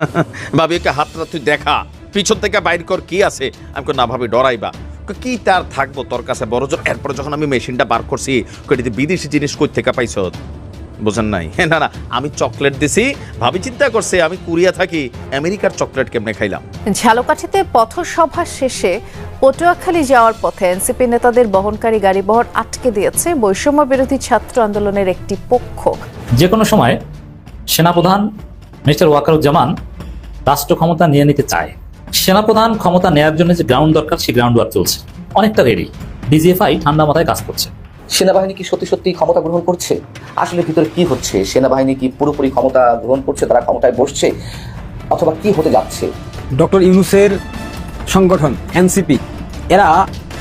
ভাবি ওকে হাতটা তুই দেখা। পিছন থেকে বাইর কর কি আছে? আমি না ভাবি ডরাইবা। কি তার থাকব তোর কাছে বড় জোর এরপরে যখন আমি মেশিনটা বার করছি কইটি বিদেশি জিনিস কই থেকে পাইছ? বুঝেন নাই। হ্যাঁ না না আমি চকলেট দিছি ভাবি চিন্তা করছে আমি কুরিয়া থাকি আমেরিকার চকলেট কেমনে খাইলাম? ঝালকাঠিতে পথসভা শেষে পটুয়াখালী যাওয়ার পথে এনসিপি নেতাদের বহনকারী গাড়ি বহর আটকে দিয়েছে বৈষম্য বিরোধী ছাত্র আন্দোলনের একটি পক্ষ। যে কোনো সময় সেনাপ্রধান মিস্টার ওয়াকারুজ্জামান রাষ্ট্র ক্ষমতা নিয়ে নিতে চায়। সেনাপ্রধান ক্ষমতা নেয়ার জন্য যে গ্রাউন্ড দরকার সেই গ্রাউন্ড ওয়ার্ক চলছে। অনেকটা রেডি ডিজিএফআই ঠান্ডা মাথায় কাজ করছে। সেনাবাহিনী কি সত্যি সত্যি ক্ষমতা গ্রহণ করছে? আসলে ভিতরে কি হচ্ছে? সেনাবাহিনী কি পুরোপুরি ক্ষমতা গ্রহণ করছে? তারা ক্ষমতায় বসছে? অথবা কি হতে যাচ্ছে? ডক্টর ইউনুসের সংগঠন এনসিপি এরা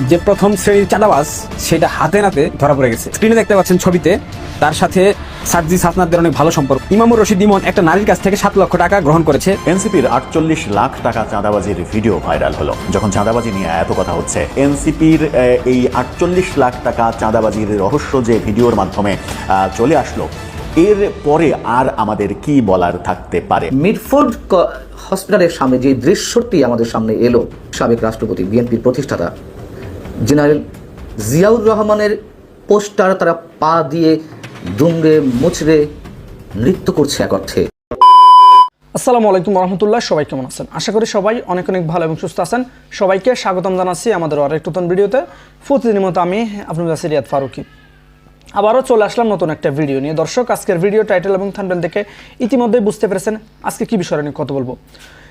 যে প্রথম শ্রেণির চাঁদাবাজ সেটা হাতে নাতে ধরা পড়ে গেছে। স্ক্রিনে দেখতে পাচ্ছেন ছবিতে তার সাথে সার্জিস হাসনাদের অনেক ভালো সম্পর্ক। ইমামুর রশিদ ইমন একটা নারীর কাছ থেকে সাত লক্ষ টাকা গ্রহণ করেছে। এনসিপির আটচল্লিশ লাখ টাকা চাঁদাবাজির ভিডিও ভাইরাল হলো। যখন চাঁদাবাজি নিয়ে এত কথা হচ্ছে এনসিপির এই আটচল্লিশ লাখ টাকা চাঁদাবাজির রহস্য যে ভিডিওর মাধ্যমে আহ, চলে আসলো এর পরে আর আমাদের কি বলার থাকতে পারে? মিডফোর্ড হসপিটালের সামনে যে দৃশ্যটি আমাদের সামনে এলো সাবেক রাষ্ট্রপতি বিএনপির প্রতিষ্ঠাতা জেনারেল জিয়াউর রহমানের পোস্টার তারা পা দিয়ে দুমড়ে মুচড়ে নৃত্য করছে এক অর্থে। আসসালামু আলাইকুম রহমতুল্লাহ, সবাই কেমন আছেন? আশা করি সবাই অনেক অনেক ভালো এবং সুস্থ আছেন। সবাইকে স্বাগতম জানাচ্ছি আমাদের আরেক নতুন ভিডিওতে। প্রতিদিনের মতো আমি আপনার কাছে রিয়াদ ফারুকি। আবারও চলে আসলাম নতুন একটা ভিডিও নিয়ে। দর্শক, আজকের ভিডিও টাইটেল এবং থাম্বনেল দেখে ইতিমধ্যেই বুঝতে পেরেছেন আজকে কি বিষয় নিয়ে কথা বলব।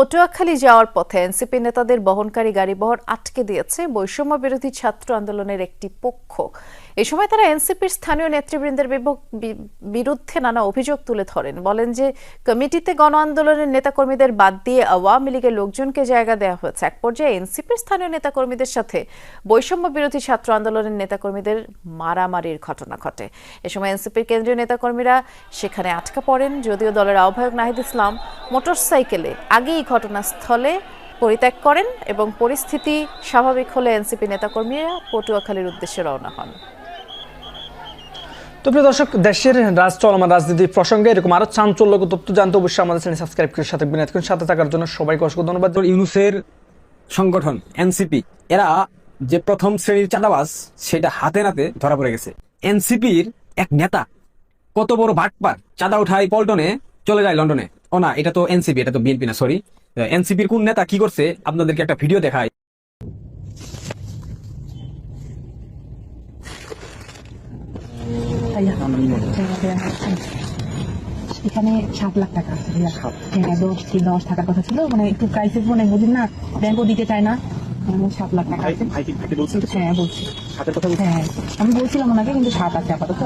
পটুয়াখালী যাওয়ার পথে এনসিপি নেতাদের বহনকারী গাড়ি বহর আটকে দিয়েছে বৈষম্য বিরোধী ছাত্র আন্দোলনের একটি পক্ষ। এ সময় তারা এনসিপির স্থানীয় নেতৃবৃন্দের বিরুদ্ধে নানা অভিযোগ তুলে ধরেন। বলেন যে, কমিটিতে গণ আন্দোলনের নেতাকর্মীদের বাদ দিয়ে আওয়ামী লীগের লোকজনকে জায়গা দেওয়া হয়েছে। এক পর্যায়ে এনসিপির স্থানীয় নেতাকর্মীদের সাথে বৈষম্য বিরোধী ছাত্র আন্দোলনের নেতাকর্মীদের মারামারির ঘটনা ঘটে। এ সময় এনসিপির কেন্দ্রীয় নেতাকর্মীরা সেখানে আটকা পড়েন। যদিও দলের আহ্বায়ক নাহিদ ইসলাম মোটরসাইকেলে আগেই ঘটনাস্থলে পরিত্যাগ করেন এবং পরিস্থিতি স্বাভাবিক হলে এনসিপি নেতাকর্মীরা পটুয়াখালীর উদ্দেশ্যে রওনা হন। তো প্রিয় দর্শক, দেশের রাজ চলমান রাজনীতি প্রসঙ্গে এরকম আরও চাঞ্চল্যকর তথ্য জানতে অবশ্যই আমাদের চ্যানেল সাবস্ক্রাইব করে সাথে থাকবেন। এতক্ষণ সাথে থাকার জন্য সবাইকে অসংখ্য ধন্যবাদ। ইউনুসের সংগঠন, এনসিপি, এরা যে প্রথম শ্রেণির চাঁদাবাজ, সেটা হাতে নাতে ধরা পড়ে গেছে। এনসিপির এক নেতা কত বড় বাটপার, চাঁদা উঠায় পল্টনে চলে যায় লন্ডনে। ও না, এটা তো এনসিপি, এটা তো বিএনপি না সরি এনসিপির কোন নেতা কি করছে, আপনাদেরকে একটা ভিডিও দেখায় এখানে সাত লাখ টাকা আছে ভাইয়া। হ্যাঁ দশ কি দশ টাকার কথা ছিল মানে একটু ক্রাইসিস মনে হয়, বুঝেন না? ব্যাংকও দিতে চায় না মানে সাত লাখ টাকা আছে। হ্যাঁ বলছি। হ্যাঁ আমি বলছিলাম ওনাকে কিন্তু সাত আছে আপাতত।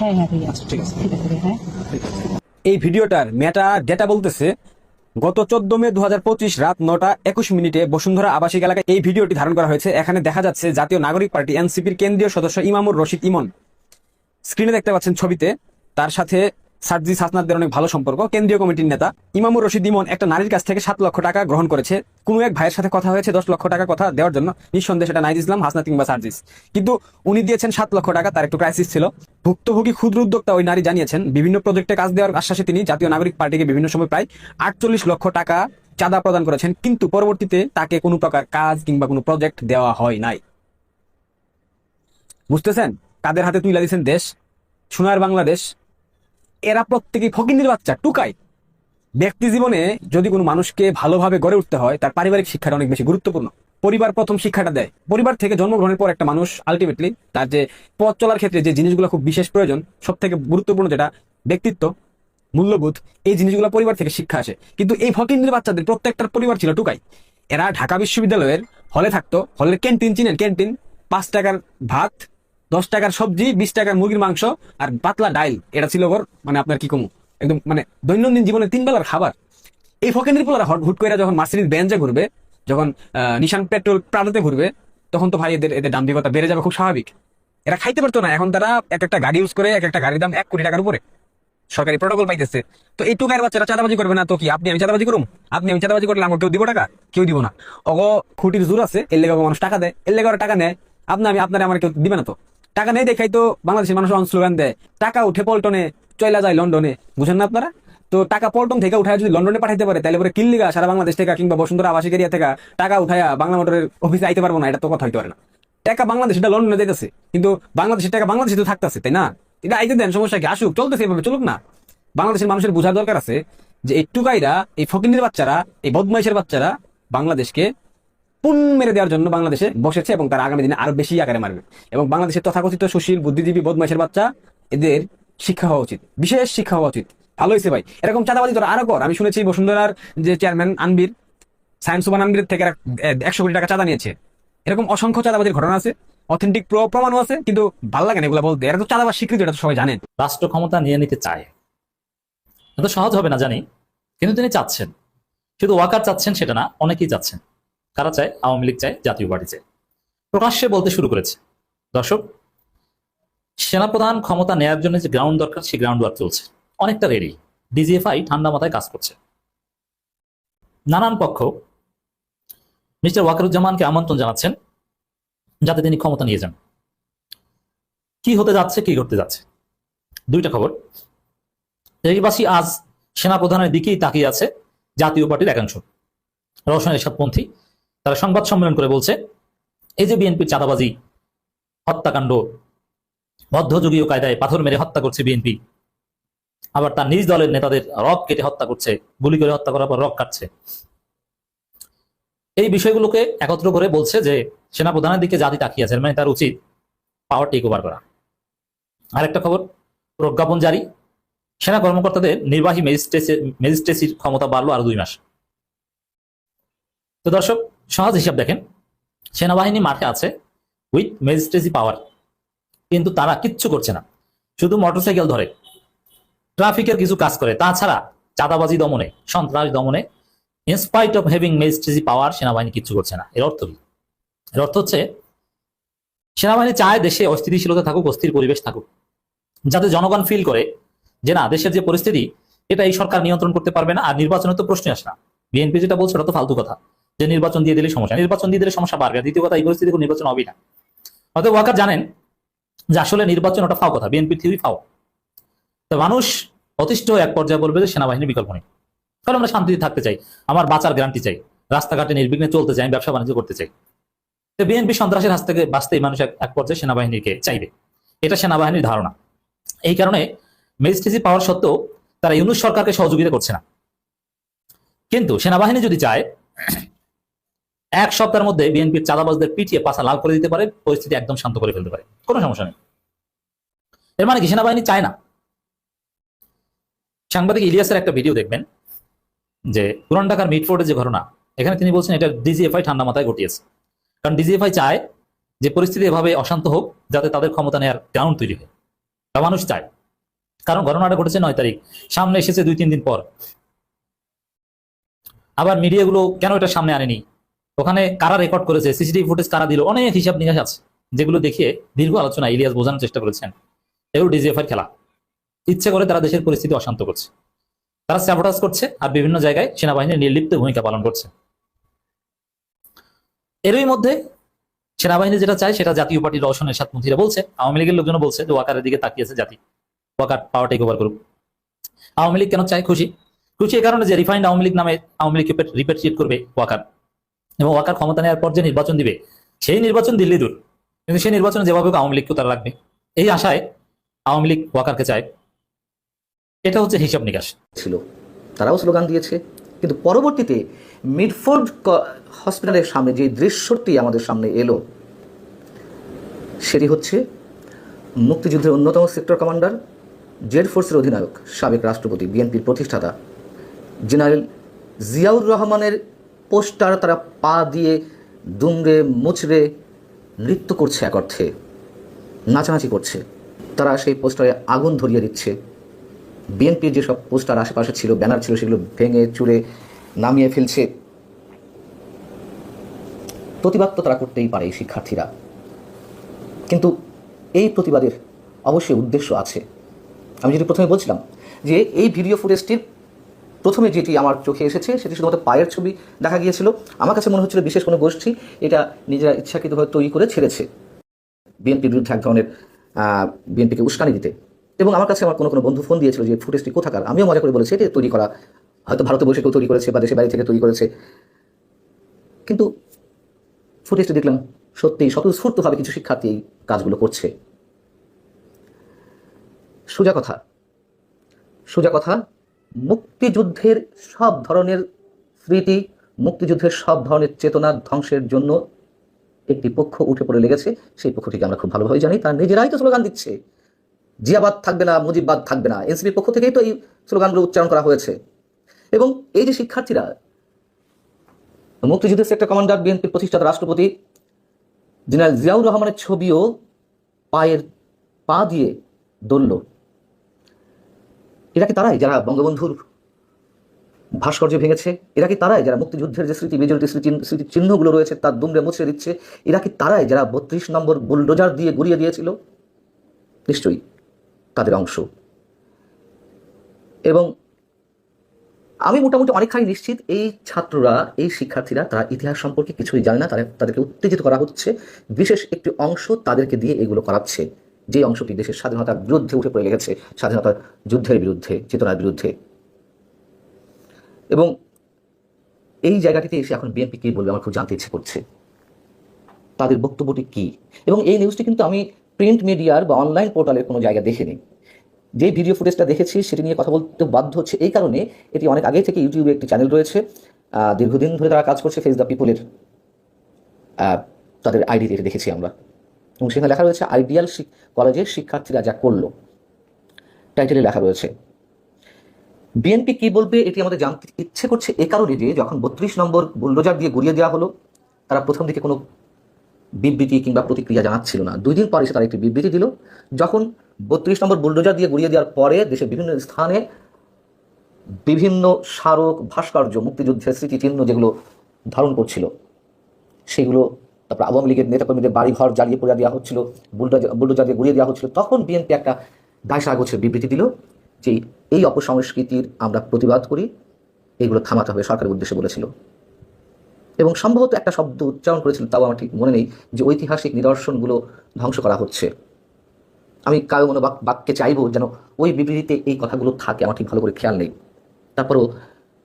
হ্যাঁ হ্যাঁ ঠিক আছে। ঠিক আছে। ঠিক আছে হ্যাঁ এই ভিডিওটার মেটা ডেটা বলতেছে গত চোদ্দ মে দু হাজার পঁচিশ রাত নটা একুশ মিনিটে বসুন্ধরা আবাসিক এলাকায় এই ভিডিওটি ধারণ করা হয়েছে। এখানে দেখা যাচ্ছে জাতীয় নাগরিক পার্টি, এনসিপির কেন্দ্রীয় সদস্য ইমামুর রশিদ ইমন। স্ক্রিনে দেখতে পাচ্ছেন ছবিতে। তার সাথে সার্জিস হাসনাদের অনেক ভালো সম্পর্ক। কেন্দ্রীয় কমিটির নেতা ইমামুর রশিদ ইমন একটা নারীর কাছ থেকে সাত লক্ষ টাকা গ্রহণ করেছে। কোনো এক ভাইয়ের সাথে কথা হয়েছে, দশ লক্ষ টাকা কথা দেওয়ার জন্য। নিঃসন্দেহে সেটা নাইজ ইসলাম, হাসনাত কিংবা সার্জিস। কিন্তু উনি দিয়েছেন সাত লক্ষ টাকা, তার একটু ক্রাইসিস ছিল। ভুক্তভোগী ক্ষুদ্র উদ্যোক্তা ওই নারী জানিয়েছেন, বিভিন্ন প্রজেক্টে কাজ দেওয়ার আশ্বাসে তিনি জাতীয় নাগরিক পার্টিকে বিভিন্ন সময় প্রায় আটচল্লিশ লক্ষ টাকা চাঁদা প্রদান করেছেন, কিন্তু পরবর্তীতে তাকে কোনো প্রকার কাজ কিংবা কোনো প্রজেক্ট দেওয়া হয় নাই। বুঝতেছেন? কাদের হাতে তুলে দিয়েছেন দেশ? সোনার বাংলাদেশ এরা প্রত্যেকেই ফকিন্দির বাচ্চা, টুকাই। ব্যক্তি জীবনে যদি কোনো মানুষকে ভালোভাবে গড়ে উঠতে হয়, তার পারিবারিক শিক্ষাটা অনেক বেশি গুরুত্বপূর্ণ। পরিবার প্রথম শিক্ষাটা দেয়। পরিবার থেকে জন্মগ্রহণের পর একটা মানুষ আলটিমেটলি তার যে পথ চলার ক্ষেত্রে যে জিনিসগুলো খুব বিশেষ প্রয়োজন সব থেকে গুরুত্বপূর্ণ যেটা, ব্যক্তিত্ব, মূল্যবোধ, এই জিনিসগুলো পরিবার থেকে শিক্ষা আসে। কিন্তু এই ফকিন্দির বাচ্চাদের প্রত্যেকটার পরিবার ছিল টুকাই। এরা ঢাকা বিশ্ববিদ্যালয়ের হলে থাকতো, হলের ক্যান্টিন, চিনেন ক্যান্টিন, পাঁচ টাকার ভাত দশ টাকার সবজি, বিশ টাকার মুরগির মাংস আর পাতলা ডাইল। এটা ছিল ওর মানে আপনার কি কমু? একদম মানে দৈনন্দিন জীবনে তিন বেলার খাবার। এই ফকেন্দ্রি পোলারা হট করে যখন মার্সিডিজ বেঞ্জে ঘুরবে, যখন নিশান পেট্রোল প্রাণতে ঘুরবে, তখন তো ভাই এদের এদের দাম্ভিকতা বেড়ে যাবে, খুব স্বাভাবিক। এরা খাইতে পারতো না, এখন তারা এক একটা গাড়ি ইউজ করে, এক একটা গাড়ির দাম এক কোটি টাকার উপরে। সরকারি প্রোটোকল পাইতেছে। তো এই টুকার বাচ্চারা চাঁদাবাজি করবে না, তো কি আপনি আমি চাঁদাবাজি করুম? আপনি আমি চাঁদাবাজি করলে আমার কেউ দিব টাকা? কেউ দিব না। অগ, খুঁটির জোর আছে, এর লেগে মানুষ টাকা দেয়, এর লেগে টাকা নেয়। আপনি আমি আপনার আমার কেউ দিবে না তো? টাকা নেই দেখাই তো বাংলাদেশের মানুষ স্লোগান দেয়, টাকা উঠে পল্টনে চলে যায় লন্ডনে। বুঝেন না আপনারা? তো টাকা পল্টন থেকে উঠায় যদি লন্ডনে পাঠাইতে পারে তাহলে পরে কিল্লিগা সারা বাংলাদেশ থেকে কিংবা বসুন্ধরা আবাসিক এরিয়া থেকে টাকা উঠায়া বাংলা মোটরের অফিসে আইতে পারব না, এটা তো কথা হইতে পারে না। টাকা বাংলাদেশ এটা লন্ডনে যাইতেছে। কিন্তু বাংলাদেশের টাকা বাংলাদেশে তো থাকতেছে, তাই না? এটা আইতে দেন, সমস্যা কি? আসুক, চলতেছে এভাবে, চলুক না। বাংলাদেশের মানুষের বোঝার দরকার আছে যে, এই টুকাইরা, এই ফকিনের বাচ্চারা, এই বদমাইশের বাচ্চারা বাংলাদেশকে পুন মেরে দেওয়ার জন্য বাংলাদেশে বসেছে এবং তারা আগামী দিনে আরও বেশি আকারে মারবে। এবং বাংলাদেশের তথাকথিত সুশীল, বুদ্ধিজীবী, বদমাইশের বাচ্চা এদের শিক্ষা হওয়া উচিত, বিশেষ শিক্ষা হওয়া উচিত। ভালো হয়েছে ভাই। এরকম চাঁদাবাজি তোরা আরও কর। আমি শুনেছি বসুন্ধরার যে চেয়ারম্যান আনবির, সায়েন্স সুবান আনবির থেকে একশো কোটি টাকা চাঁদা নিয়েছে। এরকম অসংখ্য চাঁদাবাজির ঘটনা আছে, অথেন্টিক প্রমাণও আছে, কিন্তু ভালো লাগে না এগুলো বলতে। এরা তো চাঁদাবাজ স্বীকৃতি, এটা তো সবাই জানেন রাষ্ট্র ক্ষমতা নিয়ে নিতে চায়। এত সহজ হবে না জানি, কিন্তু তিনি চাচ্ছেন। শুধু ওয়াকার চাচ্ছেন সেটা না, অনেকেই চাচ্ছেন। কারা চায়? আওয়ামী লীগ চায়, জাতীয় পার্টি চায়। প্রকাশ্যে বলতে শুরু করেছে। দর্শক, সেনাপ্রধান ক্ষমতা নেয়ার জন্য যে গ্রাউন্ড দরকার, সেই গ্রাউন্ড ওয়ার্ক চলছে। অনেকটা রেডি ডিজিএফআই ঠান্ডা মাথায় কাজ করছে। নানান পক্ষ মিস্টার ওয়াকারুজ্জামানকে আমন্ত্রণ জানাচ্ছেন, যাতে তিনি ক্ষমতা নিয়ে যান। কি হতে যাচ্ছে, কি ঘটতে যাচ্ছে? দুইটা খবর। দেশবাসী আজ সেনাপ্রধানের দিকেই তাকিয়ে আছে জাতীয় পার্টির একাংশ। রওশন এরশাদপন্থী তারা সংবাদ সম্মেলন করে বলছে, এই যে বিএনপির চাঁদাবাজি, হত্যাকাণ্ড, মধ্যযুগীয় কায়দায় পাথর মেরে হত্যা করছে বিএনপি, আবার তার নিজ দলের নেতাদের রক কেটে হত্যা করছে, গুলি করে হত্যা করার পর রক কাটছে। এই বিষয়গুলোকে একত্র করে বলছে যে সেনাপ্রধানের দিকে জাতি তাকিয়ে আছে মানে তার উচিত পাওয়ার টেক ওভার করা। আরেকটা খবর, প্রজ্ঞাপন জারি, সেনা কর্মকর্তাদের নির্বাহী ম্যাজিস্ট্রেসি ম্যাজিস্ট্রেসির ক্ষমতা বাড়লো আরও দুই মাস। তো দর্শক সহজ হিসাব দেখেন। সেনাবাহিনী মাঠে আছে উইথ ম্যাজিস্ট্রেসি পাওয়ার কিন্তু তারা কিচ্ছু করছে না। শুধু মোটরসাইকেল ধরে। ট্রাফিকের কিছু কাজ করে। তাছাড়া চাঁদাবাজি দমনে, সন্ত্রাস দমনে in spite of having magistracy power সেনাবাহিনী কিচ্ছু করছে না। এর অর্থ কি? এর অর্থ হচ্ছে, সেনাবাহিনী চায় দেশে অস্থিতিশীলতা থাকুক, অস্থির পরিবেশ থাকুক। যাতে জনগণ ফিল করে যে না, দেশের যে পরিস্থিতি, এটা এই সরকার নিয়ন্ত্রণ করতে পারবে না। আর নির্বাচনের তো প্রশ্ন আসে না। বিএনপি যেটা বলছে, ওটা তো ফালতু কথা। যে নির্বাচন দিয়ে দিলে সমস্যা। নির্বাচন দিয়ে দিলে সমস্যা বাড়বে। দ্বিতীয় কথা, এই পরিস্থিতি কোনো নির্বাচন হবে না। অতএব ওয়াকার জানেন যে আসলে নির্বাচন ওটা ফাও কথা বিএনপি থিওরি ফাও। তো মানুষ অতিষ্ঠ এক পর্যায়ে বলবে যে সেনাবাহিনীর বিকল্প নেই। কারণ আমরা শান্তিতে থাকতে চাই, আমার বাঁচার গ্যারান্টি চাই, রাস্তাঘাটে নির্বিঘ্নে চলতে চাই, ব্যবসা বাণিজ্য করতে চাই। তো বিএনপি সন্ত্রাসের হাত থেকে বাঁচতেই মানুষ এক- এক পর্যায়ে সেনাবাহিনীকে চাইবে। এটা সেনাবাহিনীর ধারণা। এই কারণে ম্যাজিস্ট্রেসি পাওয়ার সত্ত্বেও তারা ইউনুস সরকারকে সহযোগিতা করছে না। কিন্তু সেনাবাহিনী যদি চায় এক সপ্তাহের মধ্যে বিএনপির চাঁদাবাজদের পিটিয়ে পাশা লাল করে দিতে পারে, পরিস্থিতি একদম শান্ত করে ফেলতে পারে। কোনো সমস্যা নেই। এর মানে কি, সেনাবাহিনী চায় না? সাংবাদিক ইলিয়াসের একটা ভিডিও দেখবেন, যে পুরান ঢাকার মিটফোর্ডের যে ঘটনা, এখানে তিনি বলছেন এটা ডিজিএফআই ঠান্ডা মাথায় ঘটিয়েছে। কারণ ডিজিএফআই চায় যে পরিস্থিতি এভাবে অশান্ত হোক, যাতে তাদের ক্ষমতা নেওয়ার গ্রাউন্ড তৈরি হয়। তা মানুষ চায়। কারণ ঘটনাটা ঘটেছে নয় তারিখ, সামনে এসেছে দুই তিন দিন পর। আবার মিডিয়াগুলো কেন এটা সামনে আনেনি? ওখানে কারা রেকর্ড করেছে সিসিটিভি ফুটেজ কারা দিল, অনেক হিসাব নিকাশ আছে, যেগুলো দেখিয়ে দীর্ঘ আলোচনা ইলিয়াস বোঝানোর চেষ্টা করেছেন। এগুলো ডিজিএফআই খেলা। ইচ্ছে করে তারা দেশের পরিস্থিতি অশান্ত করছে। তারা স্যাবোটাজ করছে আর বিভিন্ন জায়গায় সেনাবাহিনীর নির্লিপ্ত ভূমিকা পালন করছে। এরই মধ্যে সেনাবাহিনী যেটা চায় সেটা জাতীয় পার্টির রওশনের সাতমন্ত্রীরা বলছে। আওয়ামী লীগের লোকজন বলছে যে ওয়াকারের দিকে তাকিয়েছে জাতি। ওয়াকার পাওয়ার টেক ওভার করুক। আওয়ামী লীগ কেন চায় খুশি? খুশি এই কারণে যে রিফাইন্ড আওয়ামী লীগ নামে আওয়ামী লীগকে রিপেট্রিয়েট করবে ওয়াকার। এবং ওয়াকার ক্ষমতা নেওয়ার পর যে নির্বাচন দিবে, সেই নির্বাচন দিল্লি দূর। কিন্তু সেই নির্বাচনে যেভাবে আওয়ামী লীগকেও তারা রাখবে। এই আশায় আওয়ামী লীগ ওয়াকারকে চায়, এটা হচ্ছে হিসাব নিকাশ। ছিল। তারাও স্লোগান দিয়েছে। কিন্তু পরবর্তীতে মিডফোর্ড হসপিটালের সামনে যে দৃশ্যটি আমাদের সামনে এলো, সেটি হচ্ছে মুক্তিযুদ্ধের অন্যতম সেক্টর কমান্ডার, জেড ফোর্সের অধিনায়ক, সাবেক রাষ্ট্রপতি, বিএনপির প্রতিষ্ঠাতা, জেনারেল জিয়াউর রহমানের পোস্টার তারা পা দিয়ে দুমড়ে মুচড়ে নৃত্য করছে এক অর্থে, নাচানাচি করছে। তারা সেই পোস্টারে আগুন ধরিয়ে দিচ্ছে। বিএনপির যেসব পোস্টার আশেপাশে ছিল, ব্যানার ছিল, সেগুলো ভেঙে চুরে নামিয়ে ফেলছে। প্রতিবাদ তো তারা করতেই পারে এই শিক্ষার্থীরা। কিন্তু এই প্রতিবাদের অবশ্যই উদ্দেশ্য আছে। আমি যেটি প্রথমে বলছিলাম যে এই ভিডিও ফুটেজটির প্রথমে যেটি আমার চোখে এসেছে, সেটি শুধুমাত্র পায়ের ছবি দেখা গিয়েছিল। আমার কাছে মনে হচ্ছিল বিশেষ কোনো গোষ্ঠী এটা নিজেরা ইচ্ছাকৃতভাবে তৈরি করে ছেড়েছে বিএনপির বিরুদ্ধে এক ধরনের বিএনপিকে উস্কানি দিতে। এবং আমার কাছে আমার কোনো কোনো বন্ধু ফোন দিয়েছিল যে ফুটেজটি কোথাকার? আমিও মজা করে বলেছি, এটা তৈরি করা, হয়তো ভারতে বসে কেউ তৈরি করেছে বা দেশের বাইরে থেকে তৈরি করেছে। কিন্তু ফুটেজটি দেখলাম সত্যিই স্বতঃস্ফূর্তভাবে কিছু শিক্ষার্থী এই কাজগুলো করছে। সোজা কথা সোজা কথা মুক্তিযুদ্ধের সব ধরনের স্মৃতি, মুক্তিযুদ্ধের সব ধরনের চেতনা ধ্বংসের জন্য একটি পক্ষ উঠে পড়ে লেগেছে। সেই পক্ষটিকে আমরা খুব ভালোভাবে জানি। তারা নিজেরাই তো স্লোগান দিচ্ছে। জিয়াবাদ থাকবে না, মুজিববাদ থাকবে না। এনসিপির পক্ষ থেকেই তো এই স্লোগানগুলো উচ্চারণ করা হয়েছে। এবং এই যে শিক্ষার্থীরা, মুক্তিযুদ্ধের সেক্টর কমান্ডার বিএনপির প্রতিষ্ঠাতা, রাষ্ট্রপতি জেনারেল জিয়াউর রহমানের ছবিও পায়ের পা দিয়ে দলল এরা কি তারাই যারা বঙ্গবন্ধুর ভাস্কর্য ভেঙেছে? এরা কি তারাই যারা মুক্তিযুদ্ধের যে স্মৃতি, মেজরিটি স্মৃতি স্মৃতি চিহ্নগুলো রয়েছে তার দুমড়ে মুছে দিচ্ছে? এরা কি তারাই যারা বত্রিশ নম্বর বুলডোজার দিয়ে গুড়িয়ে দিয়েছিল? নিশ্চয়ই তাদের অংশ। এবং আমি মোটামুটি অনেকখানি নিশ্চিত এই ছাত্ররা, এই শিক্ষার্থীরা, তারা ইতিহাস সম্পর্কে কিছুই জানে না, তারা তাদেরকে উত্তেজিত করা হচ্ছে। বিশেষ একটি অংশ তাদেরকে দিয়ে এগুলো করাচ্ছে। যে অংশটি দেশের স্বাধীনতার বিরুদ্ধে উঠে পড়ে লেগেছে, স্বাধীনতার যুদ্ধের বিরুদ্ধে, চেতনার বিরুদ্ধে। এবং এই জায়গাটিতে এসে এখন বিএনপি কি বলবে আমার খুব জানতে ইচ্ছে করছে। তাদের বক্তব্যটি কি? এবং এই নিউজটি কিন্তু আমি প্রিন্ট মিডিয়ার বা অনলাইন পোর্টালের কোনো জায়গা দেখিনি। যে ভিডিও ফুটেজটা দেখেছি, সেটি নিয়ে কথা বলতে বাধ্য হচ্ছে এই কারণে এটি অনেক আগে থেকে ইউটিউবে একটি চ্যানেল রয়েছে। দীর্ঘদিন ধরে তারা কাজ করছে ফেস দ্য পিপলের তাদের আইডি এটি দেখেছি আমরা। এবং সেখানে লেখা রয়েছে আইডিয়াল কলেজের শিক্ষার্থীরা যা করল। টাইটেলে লেখা রয়েছে বিএনপি কি বলবে এটি আমাদের জানতে ইচ্ছে করছে এ কারণে যে যখন বত্রিশ নম্বর বুলডোজার দিয়ে গুড়িয়ে দেওয়া হলো, তারা প্রথম দিকে কোনো বিবৃতি কিংবা প্রতিক্রিয়া জানাচ্ছিল না। দুই দিন পরে এসে তারা একটি বিবৃতি দিল, যখন বত্রিশ নম্বর বুলডোজার দিয়ে গুড়িয়ে দেওয়ার পরে দেশের বিভিন্ন স্থানে বিভিন্ন স্মারক, ভাস্কর্য, মুক্তিযুদ্ধের স্মৃতিচিহ্ন যেগুলো ধারণ করছিল, সেগুলো তারপর আওয়ামী লীগের নেতাকর্মীদের বাড়ি ঘর জ্বালিয়ে পড়ে দেওয়া হচ্ছিল, বুলডোজার বুলডোজার দিয়ে গুড়িয়ে দেওয়া হচ্ছিল। তখন বিএনপি একটা দায়সা গোছের বিবৃতি দিল যে এই অপসংস্কৃতির আমরা প্রতিবাদ করি এগুলো থামাতে হবে সরকারের উদ্দেশ্যে বলেছিল। এবং সম্ভবত একটা শব্দ উচ্চারণ করেছিল, তাও আমার ঠিক মনে নেই, যে ঐতিহাসিক নিদর্শনগুলো ধ্বংস করা হচ্ছে। আমি কারও মনে বাক- বাক্যে চাইব যেন ওই বিবৃতিতে এই কথাগুলো থাকে, আমার ঠিক ভালো করে খেয়াল নেই। তারপরও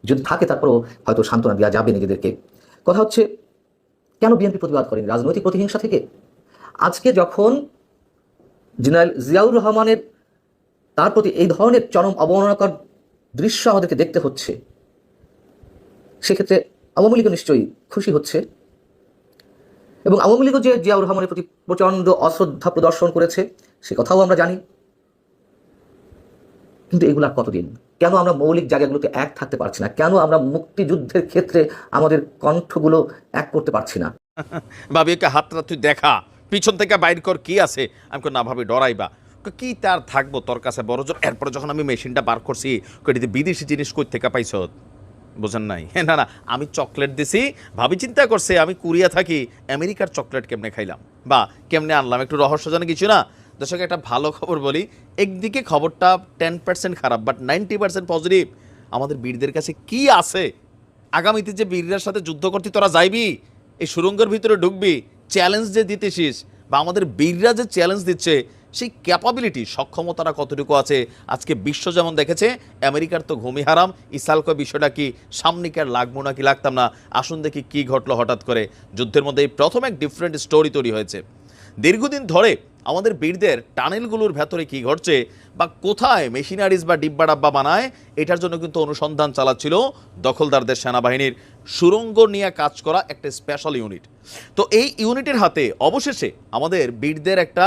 যদি থাকে, তারপরও হয়তো সান্ত্বনা দেওয়া যাবে নিজেদেরকে। কথা হচ্ছে কেন বিএনপি প্রতিবাদ করেন? রাজনৈতিক প্রতিহিংসা থেকে? আজকে যখন জেনারেল জিয়াউর রহমানের তার প্রতি এই ধরনের চরম অবমাননাকর দৃশ্য আমাদেরকে দেখতে হচ্ছে, সেক্ষেত্রে আওয়ামী লীগও নিশ্চয়ই খুশি হচ্ছে। এবং আওয়ামী লীগও যে জিয়াউর রহমানের প্রতি প্রচণ্ড অশ্রদ্ধা প্রদর্শন করেছে, সে কথাও আমরা জানি। কিন্তু এগুলো আর কতদিন? কেন আমরা মৌলিক জায়গাগুলোতে এক থাকতে পারছি না? কেন আমরা মুক্তিযুদ্ধের ক্ষেত্রে আমাদের কণ্ঠগুলো এক করতে পারছি না? ভাবি ওকে হাতটা তুই দেখা। পিছন থেকে বাইর কর, কি আছে? আমি না ভাবি, ডরাইবা। কি তার থাকব তোর কাছে? বড় এরপরে যখন আমি মেশিনটা বার করছি কইটিতে বিদেশি জিনিস কই থেকে পাইছ? বোঝেন নাই। হ্যাঁ না না, আমি চকলেট দিছি। ভাবি চিন্তা করছে, আমি কুরিয়া থাকি, আমেরিকার চকলেট কেমনে খাইলাম? বা, কেমনে আনলাম? একটু রহস্যজনক কিছু না? দর্শক, একটা ভালো খবর বলি। একদিকে খবরটা টেন পার্সেন্ট খারাপ বাট নাইনটি পার্সেন্ট পজিটিভ আমাদের বীরদের কাছে কি আছে? আগামীতে যে বীরদের সাথে যুদ্ধ করতে তোরা যাইবি, এই সুরঙ্গের ভিতরে ঢুকবি চ্যালেঞ্জ যে দিতেছিস, বা আমাদের বীররা যে চ্যালেঞ্জ দিচ্ছে, সেই ক্যাপাবিলিটি সক্ষমতাটা কতটুকু আছে? আজকে বিশ্ব যেমন দেখেছে, আমেরিকার তো ঘুমি হারাম। ইসালকো বিষয়টা কি, সামনে কি আর লাগবো না কি লাগতাম না? আসুন দেখি কি ঘটলো হঠাৎ করে। যুদ্ধের মধ্যে এই প্রথম এক ডিফারেন্ট স্টোরি তৈরি হয়েছে। দীর্ঘদিন ধরে আমাদের বীরদের টানেলগুলোর ভেতরে কি ঘটছে বা কোথায় মেশিনারিজ বা ডিব্বা ডাব্বা বানায়, এটার জন্য কিন্তু অনুসন্ধান চালাচ্ছিল দখলদারদের সেনাবাহিনীর। সুরঙ্গ নিয়ে কাজ করা একটা স্পেশাল ইউনিট তো এই ইউনিটের হাতে অবশেষে আমাদের বীরদের একটা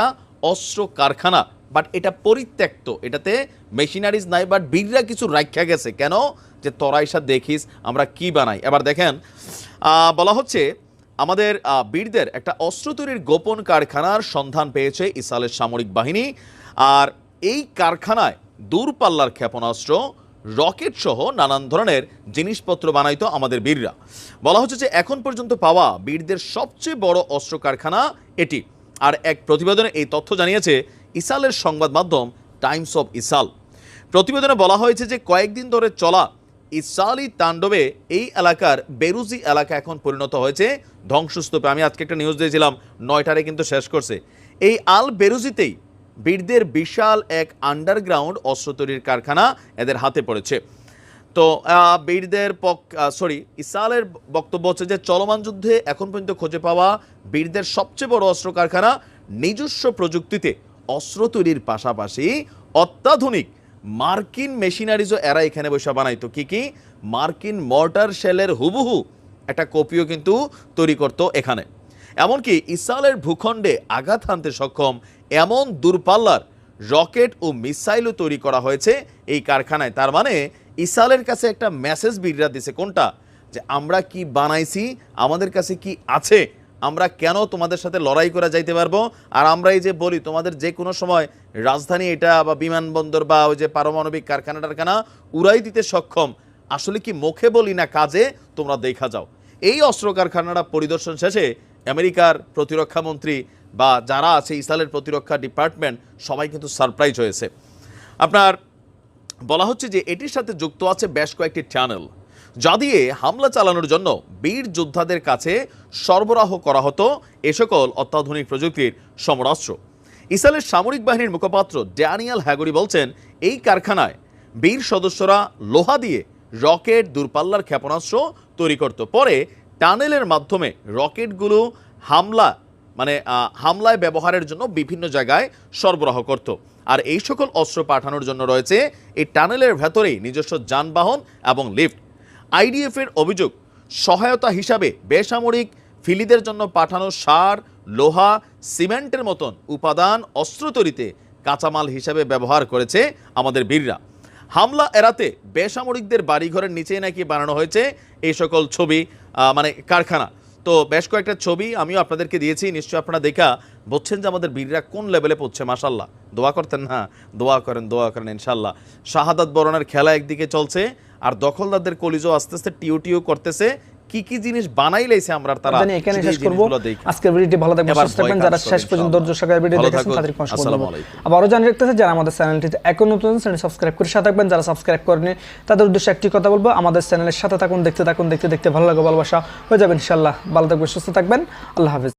অস্ত্র কারখানা বাট এটা পরিত্যক্ত। এটাতে মেশিনারিজ নাই বাট বীররা কিছু রাখা গেছে। কেন? যে তরাইসা দেখিস, আমরা কি বানাই? এবার দেখেন বলা হচ্ছে আমাদের বীরদের একটা অস্ত্র তৈরির গোপন কারখানার সন্ধান পেয়েছে ইসরায়েলের সামরিক বাহিনী। আর এই কারখানায় দূরপাল্লার ক্ষেপণাস্ত্র, রকেট সহ নানান ধরনের জিনিসপত্র বানাইতো আমাদের বীররা। বলা হচ্ছে যে এখন পর্যন্ত পাওয়া বীরদের সবচেয়ে বড় অস্ত্র কারখানা এটি। আর এক প্রতিবেদনে এই তথ্য জানিয়েছে ইসালের সংবাদ মাধ্যম টাইমস অফ ইসাল প্রতিবেদনে বলা হয়েছে যে কয়েকদিন ধরে চলা ইসরায়েলি তাণ্ডবে এই এলাকার বেরুজি এলাকা এখন পরিণত হয়েছে। ধ্বংসস্তূপে। আমি আজকে একটা নিউজ দিয়েছিলাম, নয়টারে কিন্তু শেষ করছে। এই আল বেরুজিতেই বীরদের বিশাল এক আন্ডারগ্রাউন্ড অস্ত্র তৈরির কারখানা এদের হাতে পড়েছে। তো বীরদের পক সরি ইসালের বক্তব্য হচ্ছে যে, চলমান যুদ্ধে এখন পর্যন্ত খুঁজে পাওয়া বীরদের সবচেয়ে বড় অস্ত্র কারখানা নিজস্ব প্রযুক্তিতে অস্ত্র তৈরির পাশাপাশি অত্যাধুনিক মার্কিন মেশিনারিজও এরা এখানে বসে বানাইতো কি কি? মার্কিন মর্টার শেলের হুবহু একটা কপিও কিন্তু তৈরি করতো এখানে। এমনকি ইসরায়েলের ভূখণ্ডে আঘাত হানতে সক্ষম এমন দূরপাল্লার রকেট ও মিসাইলও তৈরি করা হয়েছে এই কারখানায়। তার মানে ইসরায়েলের কাছে একটা মেসেজ বিড়রা দিছে। কোনটা? যে আমরা কি বানাইছি? আমাদের কাছে কি আছে? আমরা কেন তোমাদের সাথে লড়াই করে যাইতে পারব? আর আমরা এই যে বলি, তোমাদের যে কোনো সময় রাজধানী এটা বা বিমানবন্দর বা ওই যে পারমাণবিক কারখানা, টারখানা উড়াই দিতে সক্ষম। আসলে কি মুখে বলি না কাজে? তোমরা দেখা যাও। এই অস্ত্র কারখানাটা পরিদর্শন শেষে আমেরিকার প্রতিরক্ষা মন্ত্রী বা যারা আছে ইসরায়েলের প্রতিরক্ষা ডিপার্টমেন্ট, সবাই কিন্তু সারপ্রাইজ হয়েছে। আপনার বলা হচ্ছে যে এটির সাথে যুক্ত আছে বেশ কয়েকটি চ্যানেল যা দিয়ে হামলা চালানোর জন্য বীর যোদ্ধাদের কাছে সরবরাহ করা হতো এ সকল অত্যাধুনিক প্রযুক্তির সমরাস্ত্র। ইসরায়েলের সামরিক বাহিনীর মুখপাত্র ড্যানিয়াল হ্যাগরি বলছেন, এই কারখানায় বীর সদস্যরা লোহা দিয়ে রকেট দূরপাল্লার ক্ষেপণাস্ত্র তৈরি করত। পরে টানেলের মাধ্যমে রকেটগুলো হামলা মানে হামলায় ব্যবহারের জন্য বিভিন্ন জায়গায় সরবরাহ করত। আর এই সকল অস্ত্র পাঠানোর জন্য রয়েছে এই টানেলের ভেতরেই নিজস্ব যানবাহন এবং লিফট। আইডিএফ এর অভিযোগ, সহায়তা হিসাবে বেসামরিক ফিলিদের জন্য পাঠানো সার, লোহা, সিমেন্টের মতন উপাদান, অস্ত্র তৈরিতে কাঁচামাল হিসাবে ব্যবহার করেছে আমাদের বীররা। হামলা এড়াতে বেসামরিকদের বাড়িঘরের নিচেই নাকি বানানো হয়েছে এই সকল ছবি মানে কারখানা। তো বেশ কয়েকটা ছবি আমিও আপনাদেরকে দিয়েছি, নিশ্চয়ই আপনারা দেখা বলছেন যে আমাদের বীররা কোন লেভেলে পড়ছে মাসাল্লাহ দোয়া করতেন না দোয়া করেন দোয়া করেন ইনশাল্লাহ শাহাদাত বরণের খেলা একদিকে চলছে আর দখলদারদের কলিজো আস্তে আস্তে টিও টিও করতেছে। কি কি জিনিস বানাই লাইছে আমরা তারা জানি এখানে শেষ করব। আজকের ভিডিওটি ভালো থাকবেন সুস্থ থাকবেন। যারা শেষ পর্যন্ত ধৈর্য সহকারে ভিডিও দেখেছেন থাকুন। তাদের অসংখ্য আসসালামু আলাইকুম। আবারও জানিয়ে রাখতেছে যারা আমাদের চ্যানেলটিতে এখন নতুন চ্যানেল সাবস্ক্রাইব করে সাথে থাকবেন। যারা সাবস্ক্রাইব করেনি তাদের উদ্দেশ্যে একটি কথা বলব আমাদের চ্যানেলের সাথে থাকুন দেখতে থাকুন দেখতে দেখতে ভালো লাগে ভালোবাসা হয়ে যাবে ইনশাল্লাহ। ভালো থাকবেন সুস্থ থাকবেন। আল্লাহ হাফিজ।